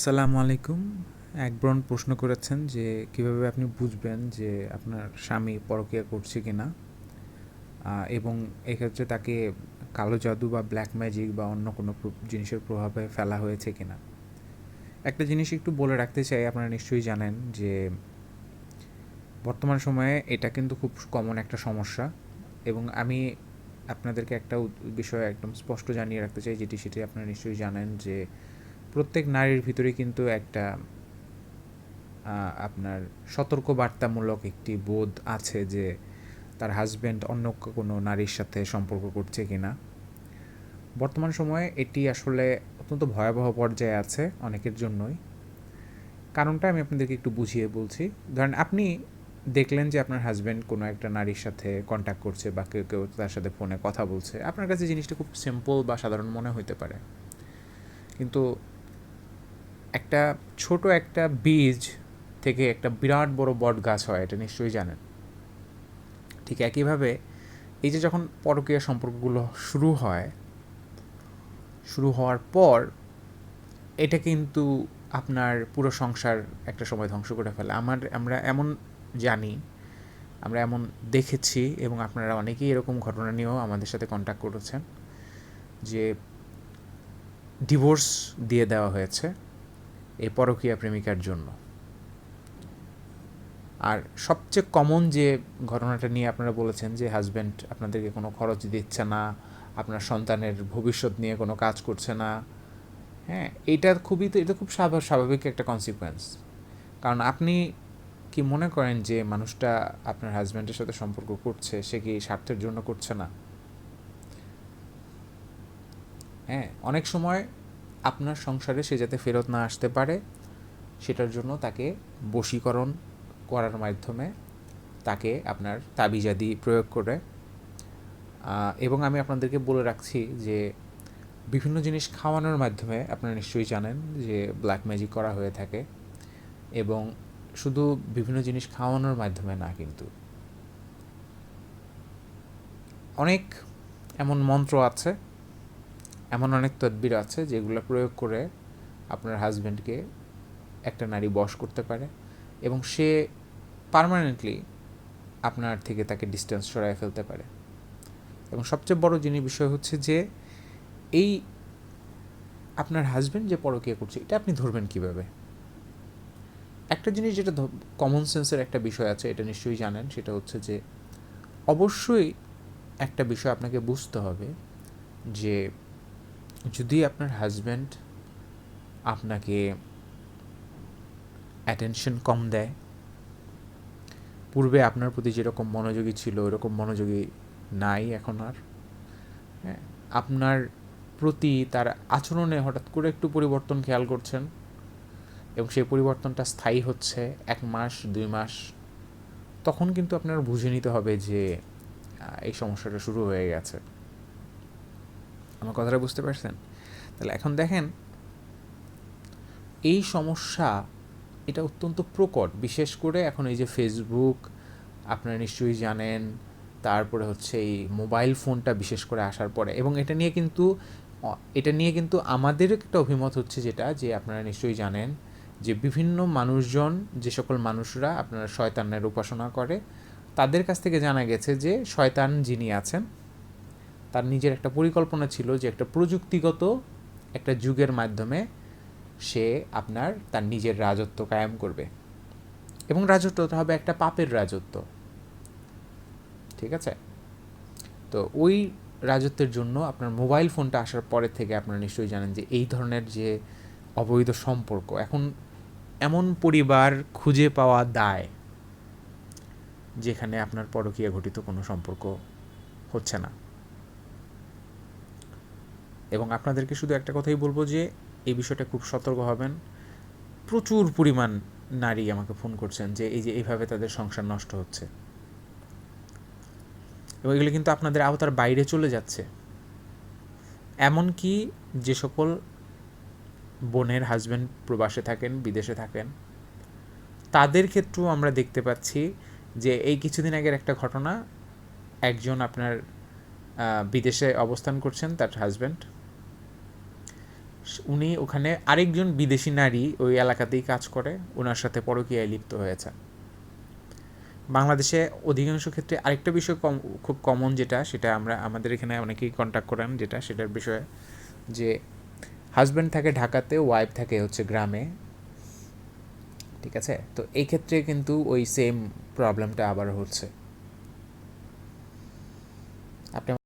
আসসালামু আলাইকুম। এক ব্রণ প্রশ্ন করেছেন যে, কীভাবে আপনি বুঝবেন যে আপনার স্বামী পরকীয়া করছে কি না এবং এক্ষেত্রে তাকে কালো জাদু বা ব্ল্যাক ম্যাজিক বা অন্য কোনো জিনিসের প্রভাবে ফেলা হয়েছে কি না একটা জিনিস একটু বলে রাখতে চাই, আপনারা নিশ্চয়ই জানেন যে, বর্তমান সময়ে এটা কিন্তু খুব কমন একটা সমস্যা। এবং আমি আপনাদেরকে একটা বিষয় একদম স্পষ্ট জানিয়ে রাখতে চাই, যেটি সেটি আপনারা নিশ্চয়ই জানেন যে প্রত্যেক নারীর ভিতরে কিন্তু একটা আপনার সতর্ক বার্তামূলক একটি বোধ আছে যে তার হাজব্যান্ড অন্য কোনো নারীর সাথে সম্পর্ক করছে কি না বর্তমান সময়ে এটি আসলে অত্যন্ত ভয়াবহ পর্যায়ে আছে অনেকের জন্যই। কারণটা আমি আপনাদেরকে একটু বুঝিয়ে বলছি। ধরেন আপনি দেখলেন যে আপনার হাজব্যান্ড কোনো একটা নারীর সাথে কন্ট্যাক্ট করছে বা কেউ কেউ তার সাথে ফোনে কথা বলছে। আপনার কাছে জিনিসটা খুব সিম্পল বা সাধারণ মনে হতে পারে। কিন্তু একটা ছোট একটা বীজ থেকে একটা বিরাট বড় বট গাছ হয়, এটা নিশ্চয়ই জানেন। ঠিক একইভাবে এই যে যখন পরকীয়া সম্পর্কগুলো শুরু হয়, শুরু হওয়ার পর এটা কিন্তু আপনার পুরো সংসার একটা সময় ধ্বংস করে ফেলে। আমার, আমরা এমন জানি, আমরা এমন দেখেছি এবং আপনারা অনেকেই এরকম ঘটনা নিয়েও আমাদের সাথে কন্ট্যাক্ট করেছেন যে ডিভোর্স দিয়ে দেওয়া হয়েছে। এই পরকীয়া প্রেমিকার জন্য। আর সবচেয়ে কমন যে ঘটনাটা নিয়ে আপনারা বলেছেন যে হাজব্যান্ড আপনাদেরকে কোনো খরচ দিচ্ছে না, আপনার সন্তানের ভবিষ্যৎ নিয়ে কোনো কাজ করছে না হ্যাঁ এটা খুবই তো, এটা খুব স্বাভা- স্বাভাবিক একটা কনসিকোয়েন্স কারণ আপনি কি মনে করেন যে মানুষটা আপনার হাজব্যান্ডের সাথে সম্পর্ক করছে, সে কি স্বার্থের জন্য করছে না? হ্যাঁ অনেক সময় আপনার সংসারে সে যাতে ফেরত না আসতে পারে, সেটার জন্য তাকে বশীকরণ করার মাধ্যমে তাকে আপনার তাবিজাদি প্রয়োগ করে। এবং আমি আপনাদেরকে বলে রাখছি যে বিভিন্ন জিনিস খাওয়ানোর মাধ্যমে আপনারা নিশ্চয়ই জানেন যে ব্ল্যাক ম্যাজিক করা হয়ে থাকে এবং শুধু বিভিন্ন জিনিস খাওয়ানোর মাধ্যমে না কিন্তু। অনেক এমন মন্ত্র আছে এমন অনেক তদবির আছে যেগুলো প্রয়োগ করে আপনার হাজব্যান্ডকে একটা নারী বশ করতে পারে এবং সে পার্মানেন্টলি আপনার থেকে তাকে ডিস্টেন্স সরায় ফেলতে পারে। এবং সবচেয়ে বড় জিনিস বিষয় হচ্ছে যে এই আপনার হাজব্যান্ড যে পরকীয়া করছে, এটা আপনি ধরবেন কীভাবে? একটা জিনিস যেটা কমন সেন্সের একটা বিষয় আছে, এটা নিশ্চয়ই জানেন, সেটা হচ্ছে যে অবশ্যই একটা বিষয় আপনাকে বুঝতে হবে যে যদি আপনার হাজব্যান্ড আপনাকে অ্যাটেনশন কম দেয়, পূর্বে আপনার প্রতি যেরকম মনোযোগী ছিল, ওরকম মনোযোগী নাই এখন আর হ্যাঁ আপনার প্রতি তার আচরণে হঠাৎ করে একটু পরিবর্তন খেয়াল করছেন এবং সেই পরিবর্তনটা স্থায়ী হচ্ছে এক মাস, দুই মাস, তখন কিন্তু আপনার বুঝে নিতে হবে যে এই সমস্যাটা শুরু হয়ে গেছে। আমার কথাটা বুঝতে পারছেন? তাহলে এখন দেখেন, এই সমস্যা এটা অত্যন্ত প্রকট। বিশেষ করে এখন এই যে ফেসবুক আপনারা নিশ্চয়ই জানেন, তারপরে হচ্ছে এই মোবাইল ফোনটা বিশেষ করে আসার পরে। এবং এটা নিয়ে কিন্তু এটা নিয়ে কিন্তু আমাদের একটা অভিমত হচ্ছে যেটা, যে আপনারা নিশ্চয়ই জানেন যে বিভিন্ন মানুষজন, যে সকল মানুষরা আপনারা শয়তানের উপাসনা করে, তাদের কাছ থেকে জানা গেছে যে শয়তান যিনি আছেন তার নিজের একটা পরিকল্পনা ছিল যে একটা প্রযুক্তিগত একটা যুগের মাধ্যমে সে আপনার তার নিজের রাজত্ব কায়েম করবে। এবং রাজত্বটা হবে একটা পাপের রাজত্ব। ঠিক আছে? তো ওই রাজত্বের জন্য আপনার মোবাইল ফোনটা আসার পরে থেকে আপনারা নিশ্চয়ই জানেন যে এই ধরনের যে অবৈধ সম্পর্ক, এখন এমন পরিবার খুঁজে পাওয়া দায় যেখানে আপনার পরকীয়া ঘটিত কোনো সম্পর্ক হচ্ছে না। এবং আপনাদেরকে শুধু একটা কথাই বলব যে, এই বিষয়টা খুব সতর্ক হবেন। প্রচুর পরিমাণ নারী আমাকে ফোন করছেন যে, এই যে এইভাবে তাদের সংসার নষ্ট হচ্ছে। এবং এগুলো কিন্তু আপনাদের আওতার বাইরে চলে যাচ্ছে। এমনকি যে সকল বোনের হাজব্যান্ড প্রবাসে থাকেন, বিদেশে থাকেন, তাদের ক্ষেত্রেও আমরা দেখতে পাচ্ছি যে, এই কিছুদিন আগের একটা ঘটনা, একজন আপনার বিদেশে অবস্থান করছেন তার হাজব্যান্ড উনি ওখানে আরেকজন বিদেশি নারী ওই এলাকাতেই কাজ করে, ওনার সাথে পরকীয়ায় লিপ্ত হয়েছে। বাংলাদেশে অধিকাংশ ক্ষেত্রে আরেকটা বিষয় কম, খুব কমন যেটা, সেটা আমরা, আমাদের এখানে অনেকেই কন্ট্যাক্ট করেন যেটা, সেটার বিষয়ে যে হাজব্যান্ড থাকে ঢাকাতে ওয়াইফ থাকে হচ্ছে গ্রামে। ঠিক আছে? তো এই ক্ষেত্রে কিন্তু ওই সেম প্রবলেমটা আবার হচ্ছে। আপনি